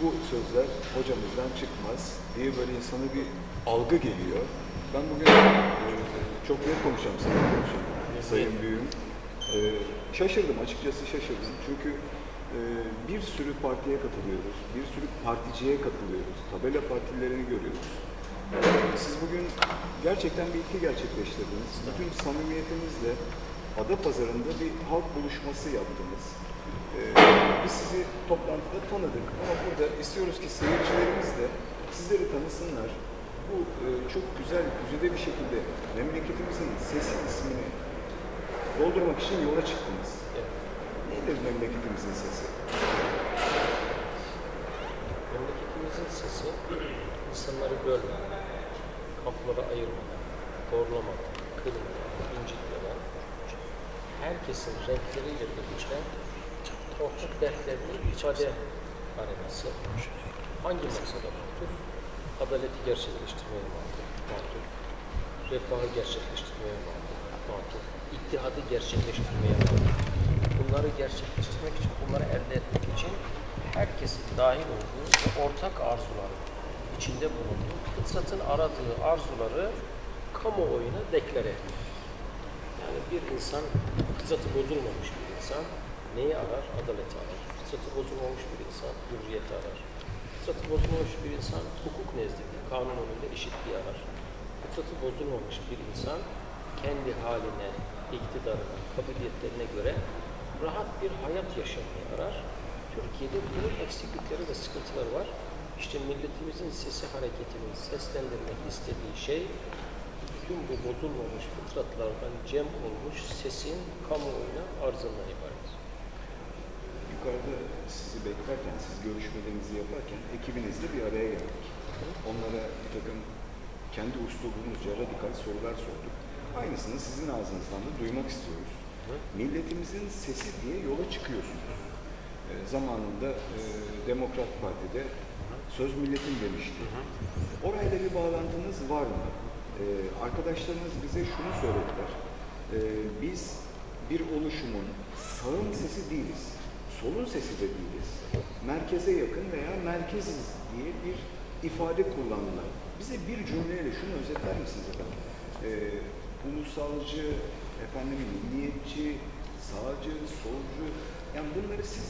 bu sözler hocamızdan çıkmaz diye böyle insana bir algı geliyor. Ben bugün e, çok net konuşacağım sana konuşayım. Sayın Büyüğüm. E, şaşırdım açıkçası şaşırdım. Çünkü e, bir sürü partiye katılıyoruz, bir sürü particiye katılıyoruz, tabela partilerini görüyoruz. Siz bugün gerçekten bir ilki gerçekleştirdiniz. Bütün samimiyetinizle Adapazarı'nda bir halk buluşması yaptınız. E, biz sizi toplantıda tanıdık ama burada istiyoruz ki seyircilerimiz de sizleri tanısınlar. Bu e, çok güzel, güzide bir şekilde memleketimizin sesi ismini doldurmak için yola çıktınız. Evet. Nedir memleketimizin sesi? Memleketimizin sesi insanları bölmeden, kamplara ayırmadan, doğrulamadan, kırmadan, incitmeden, herkesin renkleriyle birlikte ortak dertlerini ifade arenası. Hangi maksada mahtur? Adaleti gerçekleştirmeye mahtur. Refahı gerçekleştirmeye mahtur. İttihadı gerçekleştirmeye mahtur. Bunları gerçekleştirmek için, bunları elde etmek için herkesin dahil olduğu ve ortak arzuları içinde bulunduğu, fıtratın aradığı arzuları kamuoyuna deklare etmek. Yani bir insan, fıtratı bozulmamış bir insan neyi arar? Adaleti arar. Fıtratı bozulmamış bir insan hürriyeti arar. Fıtratı bozulmamış bir insan hukuk nezdinde, kanun önünde eşitliği arar. Fıtratı bozulmamış bir insan kendi haline, iktidarına, kabiliyetlerine göre rahat bir hayat yaşamayı arar. Türkiye'de bunun eksiklikleri ve sıkıntıları var. İşte milletimizin sesi hareketinin seslendirmek istediği şey bütün bu bozulmamış fıtratlardan cem olmuş sesin kamuoyuna arzından ibaret. Sizi beklerken, siz görüşmelerinizi yaparken ekibinizle bir araya geldik. Onlara bir takım kendi uslubumuzca radikal sorular sorduk. Aynısını sizin ağzınızdan da duymak istiyoruz. Milletimizin sesi diye yola çıkıyorsunuz. E, zamanında e, Demokrat Parti'de söz milletin demişti. Orayla bir bağlantınız var mı? E, arkadaşlarınız bize şunu söylediler. E, biz bir oluşumun sağın sesi değiliz, solun sesi de değiliz. Merkeze yakın veya merkeziz diye bir ifade kullandılar. Bize bir cümleyle şunu özetler misiniz efendim? E, ulusalcı, efendim milliyetçi, sağcı, solcu, yani bunları siz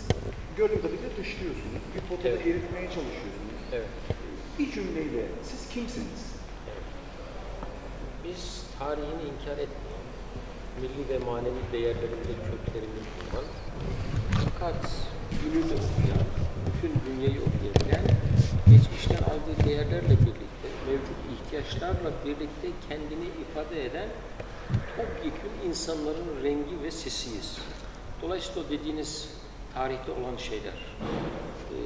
gördüğüm kadarıyla dışlıyorsunuz. Bir potada Evet. eritmeye çalışıyorsunuz. Evet. Bir cümleyle siz kimsiniz? Biz tarihini inkar etmeyen, milli ve manevi değerlerinde köklerini bulunan, fakat gününü okuyan, bütün dünyayı okuyabilen, geçmişten aldığı değerlerle birlikte, mevcut ihtiyaçlarla birlikte kendini ifade eden topyekun insanların rengi ve sesiyiz. Dolayısıyla dediğiniz tarihte olan şeyler, e,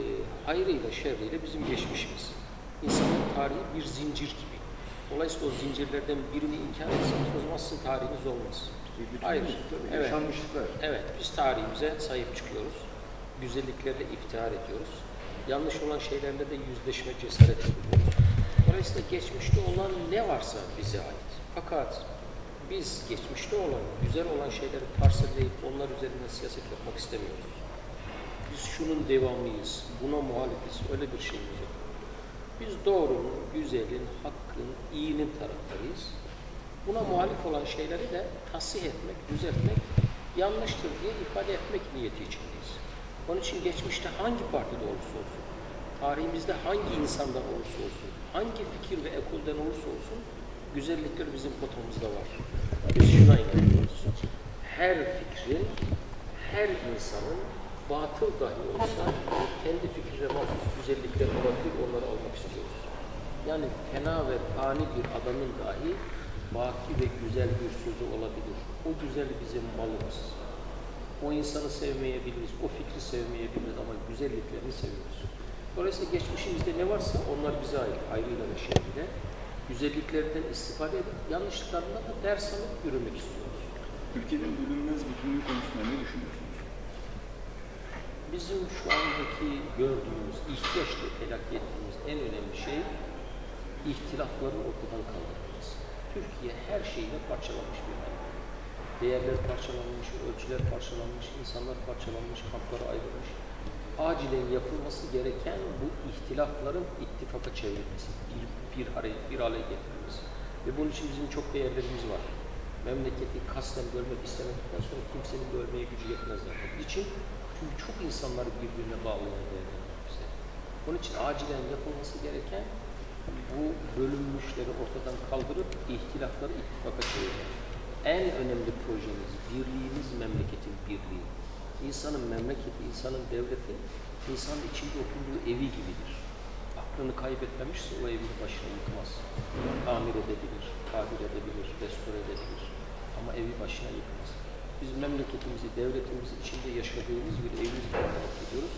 hayrıyla şerriyle bizim geçmişimiz. İnsanın tarihi bir zincir gibi. Dolayısıyla o zincirlerden birini inkar etseniz o zaman sizin tarihiniz olmaz. Bir bütün Hayır. tabii, Evet. yaşanmışlıklar. Evet, biz tarihimize sahip çıkıyoruz. Güzelliklerle iftihar ediyoruz. Yanlış olan şeylerle de yüzleşme cesareti buluyoruz. Dolayısıyla geçmişte olan ne varsa bize ait. Fakat biz geçmişte olan, güzel olan şeyleri parselleyip onlar üzerinden siyaset yapmak istemiyoruz. Biz şunun devamlıyız, buna muhalifiz, öyle bir şeyimiz yok. Biz doğrunun, güzelin, hakkın, iyinin taraftarıyız. Buna muhalif olan şeyleri de tasih etmek, düzeltmek, yanlıştır diye ifade etmek niyeti içindeyiz. Onun için geçmişte hangi partide olursa olsun, tarihimizde hangi insandan olursa olsun, hangi fikir ve ekolden olursa olsun, güzellikler bizim potamızda var. Biz şuna inanıyoruz. Her fikrin, her insanın batıl dahi olsa kendi fikrine mahsus güzellikler olabilir, onları almak istiyoruz. Yani fena ve fani bir adamın dahi baki ve güzel bir sözü olabilir. O güzel bizim malımız. O insanı sevmeyebiliriz, o fikri sevmeyebiliriz ama güzelliklerini seviyoruz. Dolayısıyla geçmişimizde ne varsa onlar bize ait, ayrıyla ve şerriyle. Güzelliklerden istifade edip yanlışlıklarından da ders alıp yürümek istiyoruz. Ülkenin bölünmez bütünlüğü konusunda ne düşünüyorsunuz? Bizim şu andaki gördüğümüz, ihtiyaçla telakki ettiğimiz en önemli şey ihtilafların ortadan kaldırılması. Türkiye her şeyle parçalanmış bir memleket. Değerler parçalanmış, ölçüler parçalanmış, insanlar parçalanmış, kamplara ayrılmış. acilen yapılması gereken bu ihtilafların ittifaka çevrilmesi, bir, bir, araya, bir araya getirilmesi. Ve bunun için bizim çok değerlerimiz var. Memleketi kasten bölmek istemedikten sonra kimsenin bölmeye gücü yetmez zaten. için çünkü çok insanları birbirine bağlayan değerler. Onun için acilen yapılması gereken bu bölünmüşleri ortadan kaldırıp ihtilafları ittifaka çevirmek. En önemli projemiz birliğimiz memleketin birliği. İnsanın memleketi, insanın devleti, insanın içinde oturduğu evi gibidir. Aklını kaybetmemişse o evini başına yıkmaz. Tamir edebilir, tabir edebilir, restore edebilir. Ama evi başına yıkmaz. Biz memleketimizi, devletimizi içinde yaşadığımız bir evimiz olarak ediyoruz.